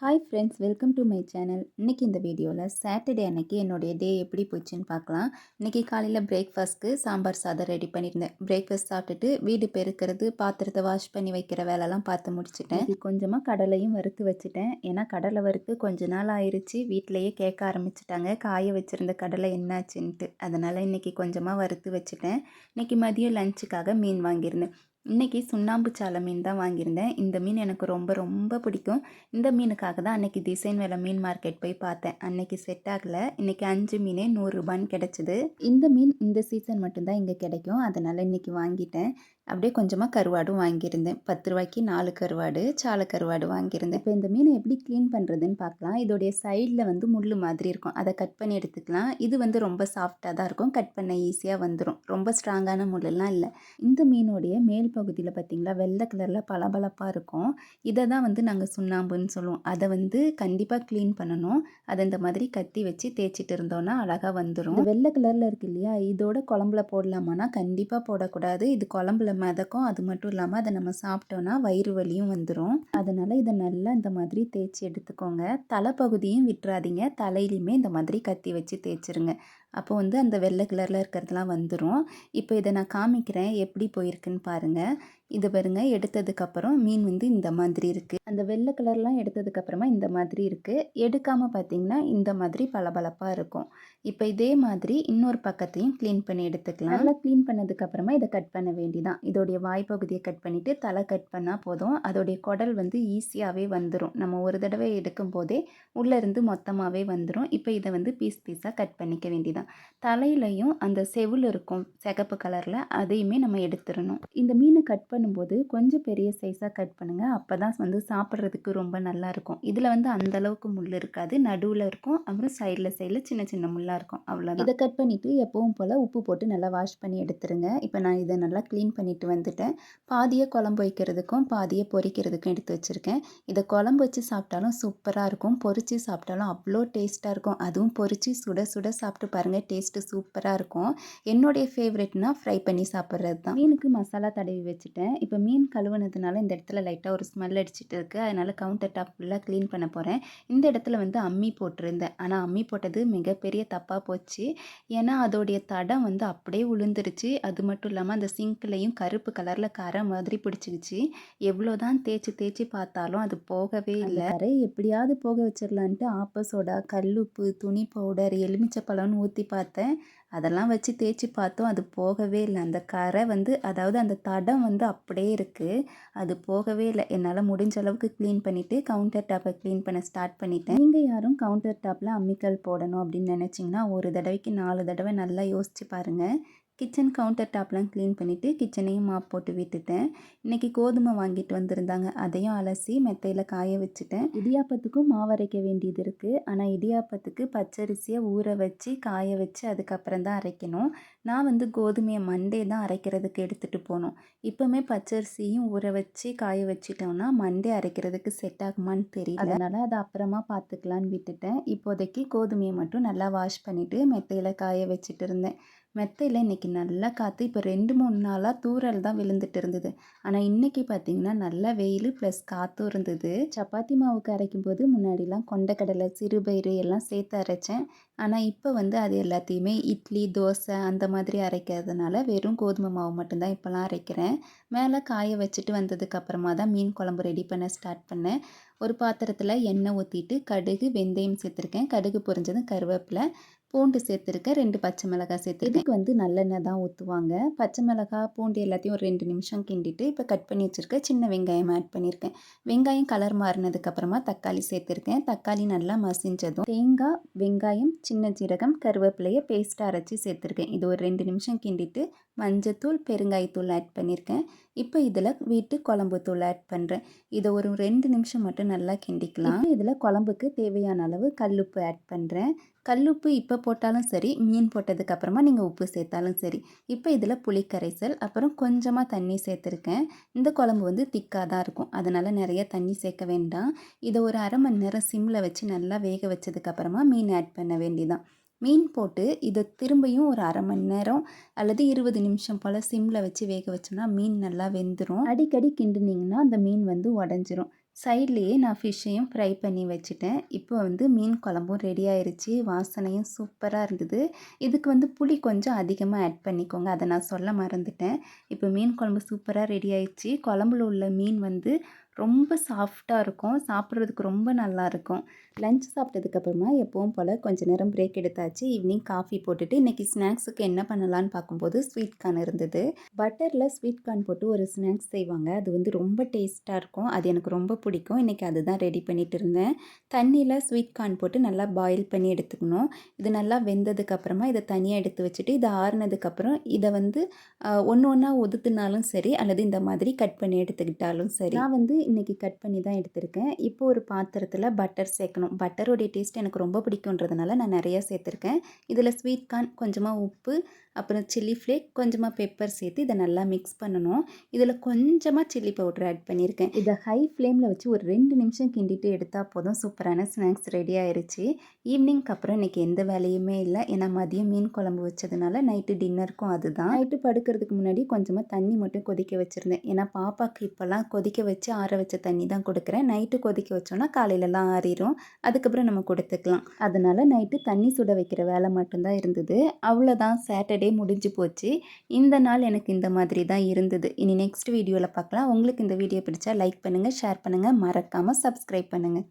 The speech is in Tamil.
Hi friends welcome to my channel இன்றைக்கி இந்த வீடியோவில் சாட்டர்டே அன்னைக்கு என்னுடைய டே எப்படி போச்சுன்னு பார்க்கலாம். இன்றைக்கி காலையில் பிரேக்ஃபாஸ்ட்க்கு சாம்பார் சாதம் ரெடி பண்ணியிருந்தேன். பிரேக்ஃபாஸ்ட் சாப்பிட்டுட்டு வீடு பெருக்கிறது பாத்திரத்தை வாஷ் பண்ணி வைக்கிற வேலைலாம் பார்த்து முடிச்சிட்டேன். கொஞ்சமாக கடலையும் வறுத்து வச்சுட்டேன். ஏன்னா கடலை வறுத்து கொஞ்ச நாள் ஆயிடுச்சு வீட்டிலையே கேட்க ஆரம்பிச்சிட்டாங்க. காய வச்சுருந்த கடலை என்னாச்சுன்ட்டு. அதனால் இன்றைக்கி கொஞ்சமாக வறுத்து வச்சுட்டேன். இன்றைக்கி மதியம் லஞ்சுக்காக மீன் வாங்கியிருந்தேன். இன்றைக்கி சுண்ணாம்பு சாலை மீன் தான் வாங்கியிருந்தேன். இந்த மீன் எனக்கு ரொம்ப ரொம்ப பிடிக்கும். இந்த மீனுக்காக தான் அன்றைக்கி டிசைன் வேலை மீன் மார்க்கெட் போய் பார்த்தேன். அன்றைக்கி செட் ஆகலை. இன்றைக்கி அஞ்சு மீனே நூறுரூபான்னு கிடச்சிது. இந்த மீன் இந்த சீசன் மட்டும்தான் இங்கே கிடைக்கும். அதனால் இன்றைக்கி வாங்கிட்டேன். அப்படியே கொஞ்சமாக கருவாடும் வாங்கியிருந்தேன். பத்து ரூபாய்க்கு நாலு கருவாடு சாலை கருவாடு வாங்கியிருந்தேன். இப்போ இந்த மீனை எப்படி க்ளீன் பண்ணுறதுன்னு பார்க்கலாம். இதோடைய சைடில் வந்து முள் மாதிரி இருக்கும். அதை கட் பண்ணி எடுத்துக்கலாம். இது வந்து ரொம்ப சாஃப்டாக தான் இருக்கும். கட் பண்ண ஈஸியாக வந்துடும் ரொம்ப ஸ்ட்ராங்கான முள்ளெல்லாம் இல்லை. இந்த மீனுடைய மேல் பகுதியில் பார்த்திங்களா வெள்ளை கலரில் பளபளப்பாக இருக்கும். இதை தான் வந்து நாங்கள் சுண்ணாம்புன்னு சொல்லுவோம். அதை வந்து கண்டிப்பாக க்ளீன் பண்ணணும். அதை இந்த மாதிரி கத்தி வச்சு தேய்ச்சிட்டு இருந்தோன்னா அழகாக வந்துடும் வெள்ளை கலரில் இருக்கு இல்லையா இதோட குழம்புல போடலாமான்னா கண்டிப்பாக போடக்கூடாது. இது குழம்புல மிதக்கும். அது மட்டும் இல்லாமல் அதை நம்ம சாப்பிட்டோன்னா வயிறு வலியும் வந்துடும் அதனால் இதை நல்லா இந்த மாதிரி தேய்ச்சி எடுத்துக்கோங்க. தலைப்பகுதியும் விட்டுறாதீங்க. தலையிலையுமே இந்த மாதிரி கத்தி வச்சு தேய்ச்சிருங்க. அப்போது வந்து அந்த வெள்ளை கலரில் இருக்கிறதுலாம் வந்துடும் இப்போ இதை நான் காமிக்கிறேன். எப்படி போயிருக்குன்னு பாருங்கள் இது பாருங்கள் எடுத்ததுக்கப்புறம் மீன் வந்து இந்த மாதிரி இருக்குது அந்த வெள்ளை கலர்லாம் எடுத்ததுக்கப்புறமா இந்த மாதிரி இருக்குது எடுக்காமல் பார்த்தீங்கன்னா இந்த மாதிரி பளபளப்பாக இருக்கும். இப்போ இதே மாதிரி இன்னொரு பக்கத்தையும் க்ளீன் பண்ணி எடுத்துக்கலாம். நல்லா க்ளீன் பண்ணதுக்கப்புறமா இதை கட் பண்ண வேண்டிதான். இதோடைய வாய்ப்பகுதியை கட் பண்ணிவிட்டு தலை கட் பண்ணால் போதும். அதோடைய குடல் வந்து ஈஸியாகவே வந்துடும் நம்ம ஒரு தடவை எடுக்கும் போதே உள்ளேருந்து மொத்தமாகவே வந்துடும் இப்போ இதை வந்து பீஸ் பீஸாக கட் பண்ணிக்க வேண்டிதான். தலையிலையும் அந்த செவில் இருக்கும் சிகப்பு கலரில் அதையுமே நம்ம எடுத்துடணும். இந்த மீனை கட் பண்ணும்போது கொஞ்சம் பெரிய சைஸாக கட் பண்ணுங்கள் அப்போ தான் வந்து சாப்பிட்றதுக்கு ரொம்ப நல்லாயிருக்கும் இதில் வந்து அந்தளவுக்கு முள் இருக்காது. நடுவில் இருக்கும். அப்புறம் சைடில் சைடில் சின்ன சின்ன முள்ளாக இருக்கும். அவ்வளோதான் இதை கட் பண்ணிவிட்டு எப்பவும் போல் உப்பு போட்டு நல்லா வாஷ் பண்ணி எடுத்துருங்க. இப்போ நான் இதை நல்லா க்ளீன் பண்ணிவிட்டு வந்துட்டேன். பாதியை குழம்பு வைக்கிறதுக்கும் பாதியை பொரிக்கிறதுக்கும் எடுத்து வச்சுருக்கேன். இதை குழம்பு வச்சு சாப்பிட்டாலும் சூப்பராக இருக்கும். பொரித்து சாப்பிட்டாலும் அவ்வளோ டேஸ்ட்டாக இருக்கும். அதுவும் பொரித்து சுட சுட சாப்பிட்டு பாருங்கள் டேஸ்ட்டு சூப்பராக இருக்கும். என்னுடைய ஃபேவரெட்னா ஃப்ரை பண்ணி சாப்பிட்றது தான். மீனுக்கு மசாலா தடவி வச்சுட்டேன். இப்போ மீன் கழுவுனதுனால இந்த இடத்துல லைட்டாக ஒரு ஸ்மெல் அடிச்சிட்டு இருக்குது அதனால் கவுண்டர் டாப் ஃபுல்லாக க்ளீன் பண்ண போகிறேன் இந்த இடத்துல வந்து அம்மி போட்டிருந்தேன். ஆனால் அம்மி போட்டது மிகப்பெரிய தப்பாக போச்சு. ஏன்னா அதோடைய தடம் வந்து அப்படியே உளுந்துருச்சு. அது மட்டும் இல்லாமல் அந்த சிங்க்லேயும் கருப்பு கலரில் கரை மாதிரி பிடிச்சிக்கிச்சு எவ்வளோ தான் தேய்ச்சி தேய்ச்சி பார்த்தாலும் அது போகவே இல்லை. கரை எப்படியாவது போக வச்சிடலான்ட்டு ஆப்ப சோடா கல்லுப்பு துணி பவுடர் எலுமிச்சப்பழம்னு ஊற்றி பார்த்தேன். அதெல்லாம் வச்சு தேய்ச்சி பார்த்தோம். அது போகவே இல்லை. அந்த கரை வந்து அதாவது அந்த தடம் வந்து அப்படியே இருக்குது அது போகவே இல்லை. என்னால் முடிஞ்ச அளவுக்கு க்ளீன் பண்ணிவிட்டு கவுண்டர் டாப்பை க்ளீன் பண்ண ஸ்டார்ட் பண்ணிட்டேன். நீங்கள் யாரும் கவுண்டர் டாப்பில் அம்மிக்கல் போடணும் அப்படின்னு நினச்சிங்கன்னா ஒரு தடவைக்கு நாலு தடவை நல்லா யோசித்து பாருங்கள் கிச்சன் கவுண்டர் டாப்லாம் க்ளீன் பண்ணிவிட்டு கிச்சனையும் மாப் போட்டு விட்டுட்டேன். இன்றைக்கி கோதுமை வாங்கிட்டு வந்திருந்தாங்க. அதையும் அலசி மெத்தையில் காய வச்சுட்டேன். இடியாப்பத்துக்கும் மாவு அரைக்க வேண்டியது இருக்குது ஆனால் இடியாப்பத்துக்கு பச்சரிசியை ஊற வச்சு காய வச்சு அதுக்கப்புறம் தான் அரைக்கணும். நான் வந்து கோதுமையை மண்டே தான் அரைக்கிறதுக்கு எடுத்துகிட்டு போனோம். இப்போவுமே பச்சரிசியும் ஊற வச்சு காய வச்சிட்டோம்னா மண்டே அரைக்கிறதுக்கு செட் ஆகுமான்னு தெரியல. அதனால் அதை அப்புறமா பார்த்துக்கலான்னு விட்டுட்டேன். இப்போதைக்கு கோதுமையை மட்டும் நல்லா வாஷ் பண்ணிவிட்டு மெத்தையில் காய வச்சுட்டு இருந்தேன். மெத்தையில் இன்றைக்கி நல்லா காற்று இப்போ ரெண்டு மூணு நாளாக தூரல் தான் விழுந்துட்டு இருந்தது. ஆனால் இன்றைக்கி பார்த்திங்கன்னா நல்லா வெயில் ப்ளஸ் காற்றும் இருந்தது. சப்பாத்தி மாவுக்கு அரைக்கும் போது முன்னாடிலாம் கொண்டக்கடலை சிறுபயிறு எல்லாம் சேர்த்து அரைச்சேன். ஆனால் இப்போ வந்து அது எல்லாத்தையுமே இட்லி தோசை அந்த மாதிரி அரைக்கிறதுனால வெறும் கோதுமை மாவு மட்டும்தான் இப்போலாம் அரைக்கிறேன். மேலே காய வச்சுட்டு வந்ததுக்கப்புறமா தான் மீன் குழம்பு ரெடி பண்ண ஸ்டார்ட் பண்ணேன். ஒரு பாத்திரத்தில் எண்ணெய் ஊற்றிட்டு கடுகு வெந்தயம் சேர்த்துருக்கேன். கடுகு பொரிஞ்சதும் கருவேப்பிலை. பூண்டு சேர்த்துருக்கேன். ரெண்டு பச்சை மிளகாய் சேர்த்து இதுக்கு வந்து நல்லெண்ணெய் தான் ஊற்றுவாங்க பச்சை மிளகாய் பூண்டு எல்லாத்தையும் ஒரு ரெண்டு நிமிஷம் கிண்டிட்டு இப்போ கட் பண்ணி வச்சுருக்கேன் சின்ன வெங்காயம் ஆட் பண்ணியிருக்கேன் வெங்காயம் கலர் மாறினதுக்கப்புறமா தக்காளி சேர்த்துருக்கேன். தக்காளி நல்லா மசிஞ்சதும் தேங்காய் வெங்காயம் சின்ன ஜீரகம் கருவேப்பிலையை பேஸ்ட்டாக அரைச்சி சேர்த்துருக்கேன். இது ஒரு ரெண்டு நிமிஷம் கிண்டிட்டு மஞ்சத்தூள் பெருங்காயத்தூள் ஆட் பண்ணியிருக்கேன் இப்போ இதில் வீட்டு குழம்பு தூள் ஆட் பண்ணுறேன் இதை ஒரு ரெண்டு நிமிஷம் மட்டும் நல்லா கிண்டிக்கலாம். இதில் குழம்புக்கு தேவையான அளவு கல்லுப்பு ஆட் பண்ணுறேன் கல்லுப்பு இப்போ போட்டாலும் சரி மீன் போட்டதுக்கப்புறமா நீங்கள் உப்பு சேர்த்தாலும் சரி. இப்போ இதில் புளி கரைசல் அப்புறம் கொஞ்சமாக தண்ணி சேர்த்துருக்கேன். இந்த குழம்பு வந்து திக்காக தான் இருக்கும். அதனால் நிறைய தண்ணி சேர்க்க வேண்டாம். இதை ஒரு அரை மணி நேரம் சிம்மில் வச்சு நல்லா வேக வச்சதுக்கப்புறமா மீன் ஆட் பண்ண வேண்டியதான் மீன் போட்டு இதை திரும்பியும் ஒரு அரை மணி நேரம் அல்லது இருபது நிமிஷம் போல் சிம்மில் வச்சு வேக வச்சோம்னா மீன் நல்லா வெந்துடும் அடிக்கடி கிண்டுனிங்கன்னா அந்த மீன் வந்து உடஞ்சிரும். சைட்லேயே நான் ஃபிஷ்ஷையும் ஃப்ரை பண்ணி வச்சுட்டேன். இப்போ வந்து மீன் குழம்பும் ரெடி ஆயிடுச்சு வாசனையும் சூப்பராக இருந்தது. இதுக்கு வந்து புளி கொஞ்சம் அதிகமாக ஆட் பண்ணிக்கோங்க. அதை நான் சொல்ல மறந்துட்டேன். இப்போ மீன் குழம்பு சூப்பராக ரெடி ஆயிடுச்சு குழம்புல உள்ள மீன் வந்து ரொம்ப சாஃப்டாக இருக்கும். சாப்பிட்றதுக்கு ரொம்ப நல்லா இருக்கும். லஞ்ச் சாப்பிட்டதுக்கப்புறமா எப்பவும் போல் கொஞ்ச நேரம் பிரேக் எடுத்தாச்சு. ஈவினிங் காஃபி போட்டுட்டு இன்றைக்கி ஸ்நாக்ஸுக்கு என்ன பண்ணலான்னு பார்க்கும்போது ஸ்வீட் கார்ன் இருந்தது. பட்டரில் ஸ்வீட் கார்ன் போட்டு ஒரு ஸ்நாக்ஸ் செய்வாங்க. அது வந்து ரொம்ப டேஸ்ட்டாக இருக்கும். அது எனக்கு ரொம்ப பிடிக்கும். இன்றைக்கி அதுதான் ரெடி பண்ணிட்டு இருந்தேன். தண்ணியில் ஸ்வீட் கார்ன் போட்டு நல்லா பாயில் பண்ணி எடுத்துக்கணும். இது நல்லா வெந்ததுக்கப்புறமா இதை தனியாக எடுத்து வச்சுட்டு இது ஆறுனதுக்கப்புறம் இதை வந்து ஒன்று ஒன்றா ஒதுத்துனாலும் சரி அல்லது இந்த மாதிரி கட் பண்ணி எடுத்துக்கிட்டாலும் சரி. நான் வந்து இன்றைக்கி கட் பண்ணி தான் எடுத்திருக்கேன். இப்போ ஒரு பாத்திரத்தில் பட்டர் சேர்க்கணும். பட்டரோடைய டேஸ்ட் எனக்கு ரொம்ப பிடிக்குன்றதுனால நான் நிறையா சேர்த்துருக்கேன். இதில் ஸ்வீட் கார்ன் கொஞ்சமாக உப்பு அப்புறம் சில்லி ஃப்ளேக் கொஞ்சமாக பெப்பர் சேர்த்து இதை நல்லா மிக்ஸ் பண்ணணும். இதில் கொஞ்சமாக சில்லி பவுடர் ஆட் பண்ணியிருக்கேன். இதை ஹை ஃப்ளேமில் வச்சு ஒரு ரெண்டு நிமிஷம் கிண்டிட்டு எடுத்தால் போதும். சூப்பரான ஸ்நாக்ஸ் ரெடி ஆயிடுச்சு ஈவினிங்க்கு அப்புறம் இன்றைக்கி எந்த வேலையுமே இல்லை. ஏன்னா மதியம் மீன் குழம்பு வச்சதுனால நைட்டு டின்னருக்கும் அதுதான். நைட்டு படுக்கிறதுக்கு முன்னாடி கொஞ்சமாக தண்ணி மட்டும் கொதிக்க வச்சுருந்தேன். ஏன்னா பாப்பாவுக்கு இப்போல்லாம் கொதிக்க வச்சு ஆற வச்ச தண்ணி தான் கொடுக்குறேன். நைட்டு கொதிக்க வச்சோன்னா காலையிலலாம் ஆறிடும் அதுக்கப்புறம் நம்ம கொடுத்துக்கலாம். அதனால் நைட்டு தண்ணி சுட வைக்கிற வேலை மட்டும்தான் இருந்தது. அவ்வளோதான் சாட்டர்டே டே முடிஞ்சு போச்சு. இந்த நாள் எனக்கு இந்த மாதிரி தான் இருந்தது. இனி நெக்ஸ்ட் வீடியோவில் பார்க்கலாம். உங்களுக்கு இந்த வீடியோ பிடிச்சா லைக் பண்ணுங்கள் ஷேர் பண்ணுங்கள் மறக்காமல் சப்ஸ்கிரைப் பண்ணுங்கள்